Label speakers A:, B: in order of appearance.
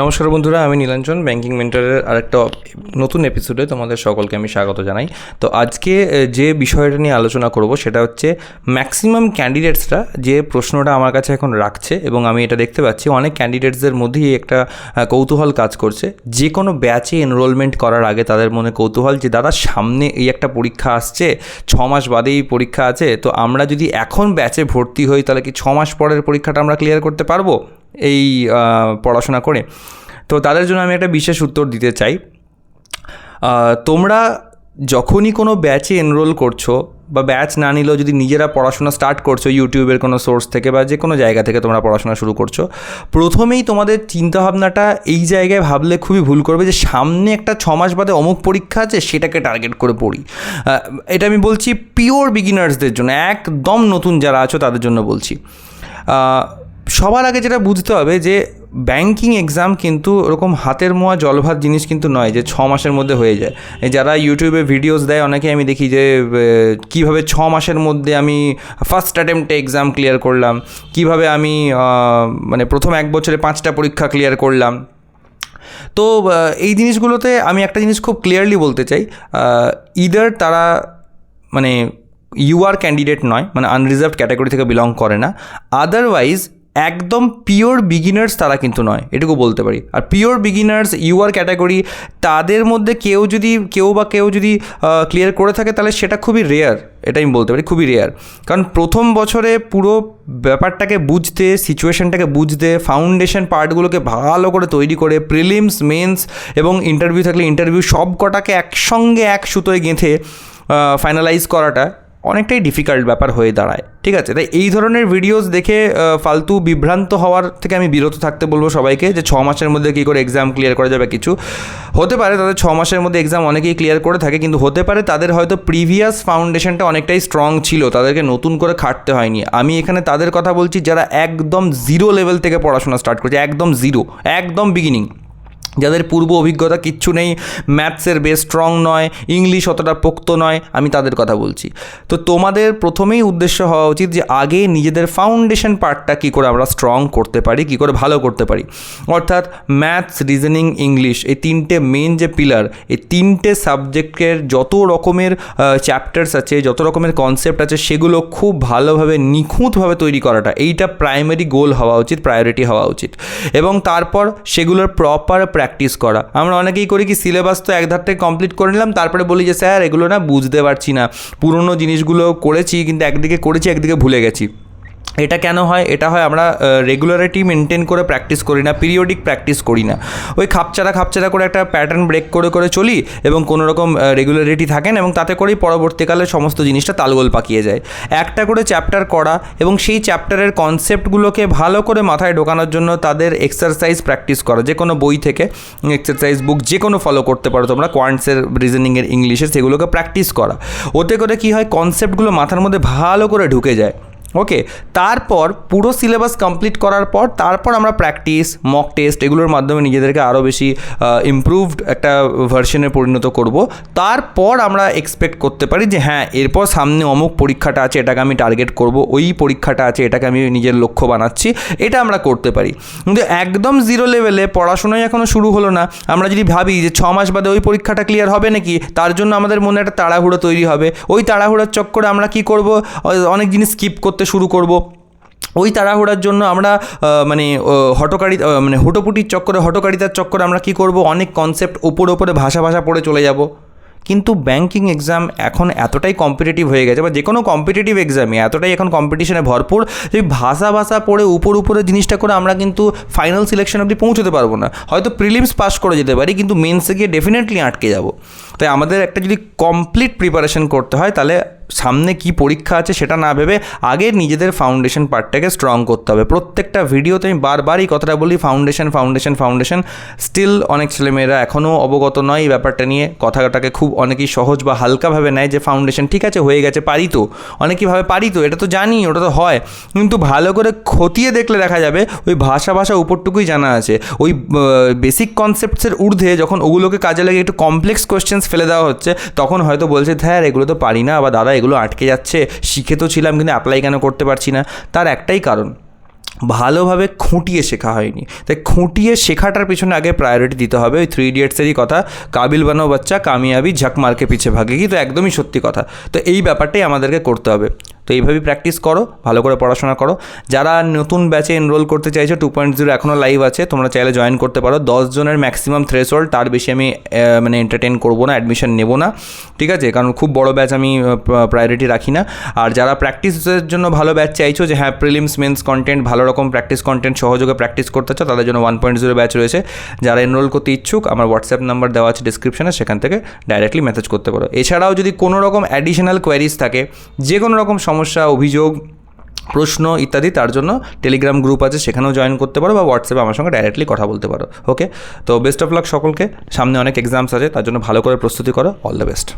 A: নমস্কার বন্ধুরা, আমি নীলাঞ্জন, ব্যাংকিং মেন্টারের আরেকটা নতুন এপিসোডে তোমাদের সকলকে আমি স্বাগত জানাই। তো আজকে যে বিষয়টা নিয়ে আলোচনা করব সেটা হচ্ছে ম্যাক্সিমাম ক্যান্ডিডেটসরা যে প্রশ্নটা আমার কাছে এখন রাখছে এবং আমি এটা দেখতে পাচ্ছি, অনেক ক্যান্ডিডেটসদের মধ্যেই একটা কৌতূহল কাজ করছে। যে কোনো ব্যাচে এনরোলমেন্ট করার আগে তাদের মনে কৌতূহল যে, দাদা, সামনে এই একটা পরীক্ষা আসছে, ছ মাস বাদেই পরীক্ষা আছে, তো আমরা যদি এখন ব্যাচে ভর্তি হই, তাহলে কি ছ মাস পরের পরীক্ষাটা আমরা ক্লিয়ার করতে পারব? এই পড়াশোনা করে। তো তাদের জন্য আমি একটা বিশেষ উত্তর দিতে চাই। তোমরা যখনই কোনো ব্যাচে এনরোল করছ বা ব্যাচ না নিলেও যদি নিজেরা পড়াশোনা স্টার্ট করছ ইউটিউবের কোনো সোর্স থেকে বা যে কোনো জায়গা থেকে তোমরা পড়াশোনা শুরু করছ, প্রথমেই তোমাদের চিন্তাভাবনাটা এই জায়গায় ভাবলে খুবই ভুল করবে যে সামনে একটা ছ মাস বাদে অমুক পরীক্ষা আছে, সেটাকে টার্গেট করে পড়ি। এটা আমি বলছি পিওর বিগিনার্সদের জন্য, একদম নতুন যারা আছো তাদের জন্য বলছি। সবার আগে যেটা বুঝতে হবে যে ব্যাংকিং এক্সাম কিন্তু ওরকম হাতের মোয়া জলভাত জিনিস কিন্তু নয় যে ছ মাসের মধ্যে হয়ে যায়। যারা ইউটিউবে ভিডিওস দেয়, অনেকে আমি দেখি যে কীভাবে ছ মাসের মধ্যে আমি ফার্স্ট অ্যাটেম্পটে এক্সাম ক্লিয়ার করলাম, কীভাবে আমি মানে প্রথম এক বছরে পাঁচটা পরীক্ষা ক্লিয়ার করলাম। তো এই জিনিসগুলোতে আমি একটা জিনিস খুব ক্লিয়ারলি বলতে চাই ইদার তারা মানে ইউআর ক্যান্ডিডেট নয় মানে আনরিজার্ভড ক্যাটাগরি থেকে বিলং করে না। আদারওয়াইজ একদম পিওর বিগিনার্স তারা কিন্তু নয়, এটুকু বলতে পারি। আর পিওর বিগিনার্স ইউআর ক্যাটাগরি তাদের মধ্যে কেউ যদি, কেউ বা কেউ যদি ক্লিয়ার করে থাকে, তাহলে সেটা খুবই রেয়ার এটা আমি বলতে পারি, খুবই রেয়ার কারণ প্রথম বছরে পুরো ব্যাপারটাকে বুঝতে সিচুয়েশনটাকে বুঝতে ফাউন্ডেশন পার্টগুলোকে ভালো করে তৈরি করে প্রিলিমস মেন্স এবং ইন্টারভিউ থাকলে ইন্টারভিউ সব কটাকে একসঙ্গে এক সুতোয় গেঁথে ফাইনালাইজ করাটা অনেকটাই ডিফিকাল্ট ব্যাপার হয়ে দাঁড়ায়, ঠিক আছে? তাই এই ধরনের ভিডিওস দেখে ফালতু বিভ্রান্ত হওয়ার থেকে আমি বিরত থাকতে বলব সবাইকে যে ছ মাসের মধ্যে কী করে এক্সাম ক্লিয়ার করা যাবে কিছু। হতে পারে তাদের ছ মাসের মধ্যে এক্সাম অনেকেই ক্লিয়ার করে থাকে, কিন্তু হতে পারে তাদের হয়তো প্রিভিয়াস ফাউন্ডেশনটা অনেকটাই স্ট্রং ছিল, তাদেরকে নতুন করে খাটতে হয়নি। আমি এখানে তাদের কথা বলছি যারা একদম জিরো লেভেল থেকে পড়াশোনা স্টার্ট করছে, একদম জিরো একদম বিগিনিং যাদের পূর্ব অভিজ্ঞতা কিচ্ছু নেই ম্যাথসের বেশ স্ট্রং নয় ইংলিশ অতটা পোক্ত নয়, আমি তাদের কথা বলছি। তো তোমাদের প্রথমেই উদ্দেশ্য হওয়া উচিত যে আগে নিজেদের ফাউন্ডেশন পার্টটা কী করে আমরা স্ট্রং করতে পারি, কী করে ভালো করতে পারি। অর্থাৎ ম্যাথস রিজনিং ইংলিশ এই তিনটে মেন যে পিলার এই তিনটে সাবজেক্টের যত রকমের চ্যাপ্টার্স আছে, যত রকমের কনসেপ্ট আছে, সেগুলো খুব ভালোভাবে নিখুঁতভাবে তৈরি করাটা, এইটা প্রাইমারি গোল হওয়া উচিত প্রায়োরিটি হওয়া উচিত। এবং তারপর সেগুলোর প্রপার প্র্যাকটিস করা। আমরা অনেকেই করি কি সিলেবাস তো এক ধার থেকে কমপ্লিট করে নিলাম, তারপরে বলি যে, স্যার, এগুলো না বুঝতে পারছি না। পুরনো জিনিসগুলো করেছি, কিন্তু একদিকে করেছি, একদিকে ভুলে গেছি। এটা কেন হয়? এটা হয় আমরা রেগুলারিটি মেনটেন করে প্র্যাকটিস করি না পিরিয়ডিক প্র্যাকটিস করি না। ওই খাপচারা খাপচারা করে একটা প্যাটার্ন ব্রেক করে করে চলি এবং কোনো রকম রেগুলারিটি থাকেন এবং তাতে করেই পরবর্তীকালে সমস্ত জিনিসটা তালগোল পাকিয়ে যায়। একটা করে চ্যাপ্টার করা এবং সেই চ্যাপ্টারের কনসেপ্টগুলোকে ভালো করে মাথায় ঢোকানোর জন্য তাদের এক্সারসাইজ প্র্যাকটিস করা। যে কোনো বই থেকে এক্সারসাইজ বুক যে কোনো ফলো করতে পারো তোমরা কোয়ান্টসের রিজনিংয়ের ইংলিশের সেগুলোকে প্র্যাকটিস করা। ওতে করে কী হয় কনসেপ্টগুলো মাথার মধ্যে ভালো করে ঢুকে যায়। ওকে তারপর পুরো সিলেবাস কমপ্লিট করার পর তারপর আমরা প্র্যাকটিস মক টেস্ট এগুলোর মাধ্যমে নিজেদেরকে আরও বেশি ইমপ্রুভড একটা ভার্সনে পরিণত করব। তারপর আমরা এক্সপেক্ট করতে পারি যে হ্যাঁ এরপর সামনে অমুক পরীক্ষাটা আছে, এটাকে আমি টার্গেট করব, ওই পরীক্ষাটা আছে, এটাকে আমি নিজের লক্ষ্য বানাচ্ছি, এটা আমরা করতে পারি। কিন্তু একদম জিরো লেভেলে পড়াশোনাই এখনও শুরু হলো না। আমরা যদি ভাবি যে ছ মাস বাদে ওই পরীক্ষাটা ক্লিয়ার হবে নাকি, তার জন্য আমাদের মনে একটা তাড়াহুড়ো তৈরি হবে। ওই তাড়াহুড়োর চক্করে আমরা কি করব? অনেক জিনিস স্কিপ করতে শুরু করব। ওই তাড়াহুড়ার জন্য আমরা মানে হটকারি মানে হুটোপুটির চক্করে, হটকারিতার চক্করে আমরা কি করব? অনেক কনসেপ্ট ওপরে ওপরে ভাষা ভাষা পড়ে চলে যাব। কিন্তু ব্যাংকিং এক্সাম এখন এতটাই কম্পিটিটিভ হয়ে গেছে বা যে কোনো কম্পিটিটিভ এক্সামে এতটাই এখন কম্পিটিশনে ভরপুর, যে ভাষা ভাষা পড়ে উপর উপরে জিনিসটা করে আমরা কিন্তু ফাইনাল সিলেকশন অবধি পৌঁছতে পারব না। হয়তো প্রিলিমস পাস করে যেতে পারি, কিন্তু মেন্সে গিয়ে ডেফিনেটলি আটকে যাব। তাই আমাদের একটা যদি কমপ্লিট প্রিপারেশন করতে হয়, তাহলে সামনে কি পরীক্ষা আছে সেটা না ভেবে আগে নিজেদের ফাউন্ডেশন পার্টটাকে স্ট্রং করতে হবে। প্রত্যেকটা ভিডিওতে আমি বারবার এই কথাটা বলি ফাউন্ডেশন ফাউন্ডেশন ফাউন্ডেশন স্টিল অনেক ছেলেমেয়েরা এখনও অবগত নয় এই ব্যাপারটা নিয়ে। কথাটাকে খুব অনেকেই সহজ বা হালকাভাবে নেয় যে ফাউন্ডেশন ঠিক আছে, হয়ে গেছে, পারি তো। অনেকেই ভাবে পারি তো, এটা তো জানি, ওটা তো হয়। কিন্তু ভালো করে খতিয়ে দেখলে দেখা যাবে ওই ভাষা ভাষা উপরটুকুই জানা আছে। ওই বেসিক কনসেপ্টসের ঊর্ধ্বে যখন ওগুলোকে কাজে লাগে একটু কমপ্লেক্স কোয়েশ্চেন্স ফেলে দেওয়া হচ্ছে, তখন হয়তো বলছে হ্যাঁ এগুলো তো পারি না। বা দাদা এগুলো আটকে যাচ্ছে। শিখে তো ছিলাম কিন্তু অ্যাপ্লাই কেন করতে পারছি না? তার একটাই কারণ, ভালোভাবে খুঁটিয়ে শেখা হয়নি। তাই খুঁটিয়ে শেখাটার পিছনে আগে প্রায়োরিটি দিতে হবে। ওই থ্রি ইডিয়েটসেরই কথা, কাবিল বানো বাচ্চা, কামিয়াবি ঝাঁক মারকে পিছে ভাগে। কিন্তু একদমই সত্যি কথা। তো এই ব্যাপারটাই আমাদেরকে করতে হবে। তো এইভাবেই প্র্যাকটিস করো, ভালো করে পড়াশোনা করো। যারা নতুন ব্যাচে এনরোল করতে চাইছো টু পয়েন্ট জিরো এখনও লাইভ আছে, তোমরা চাইলে জয়েন করতে পারো। দশ জনের ম্যাক্সিমাম থ্রেশোল্ড তার বেশি আমি মানে এন্টারটেন করব না অ্যাডমিশন নেব না, ঠিক আছে? কারণ খুব বড় ব্যাচ আমি প্রায়োরিটি রাখি না। আর যারা প্র্যাকটিসের জন্য ভালো ব্যাচ চাইছো, যে হ্যাঁ প্রিলিমস মেন্স কন্টেন্ট ভালো রকম প্র্যাকটিস কন্টেন্ট সহযোগে প্র্যাকটিস করতে চাও, তাদের জন্য ওয়ান পয়েন্ট জিরো ব্যাচ রয়েছে। যারা এনরোল করতে ইচ্ছুক, আমার হোয়াটসঅ্যাপ নাম্বার দেওয়া আছে ডিসক্রিপশনে সেখান থেকে ডাইরেক্টলি মেসেজ করতে পারো। এছাড়াও যদি কোনো রকম অ্যাডিশনাল কোয়ারিজ থাকে যে কোনো রকম সমস্যা, অভিযোগ, প্রশ্ন ইত্যাদি, তার জন্য টেলিগ্রাম গ্রুপ আছে, সেখানেও জয়েন করতে পারো বা হোয়াটসঅ্যাপে আমার সঙ্গে ডাইরেক্টলি কথা বলতে পারো ওকে তো বেস্ট অফ লাক সকলকে, সামনে অনেক এক্সামস আছে, তার জন্য ভালো করে প্রস্তুতি করো অল দ্য বেস্ট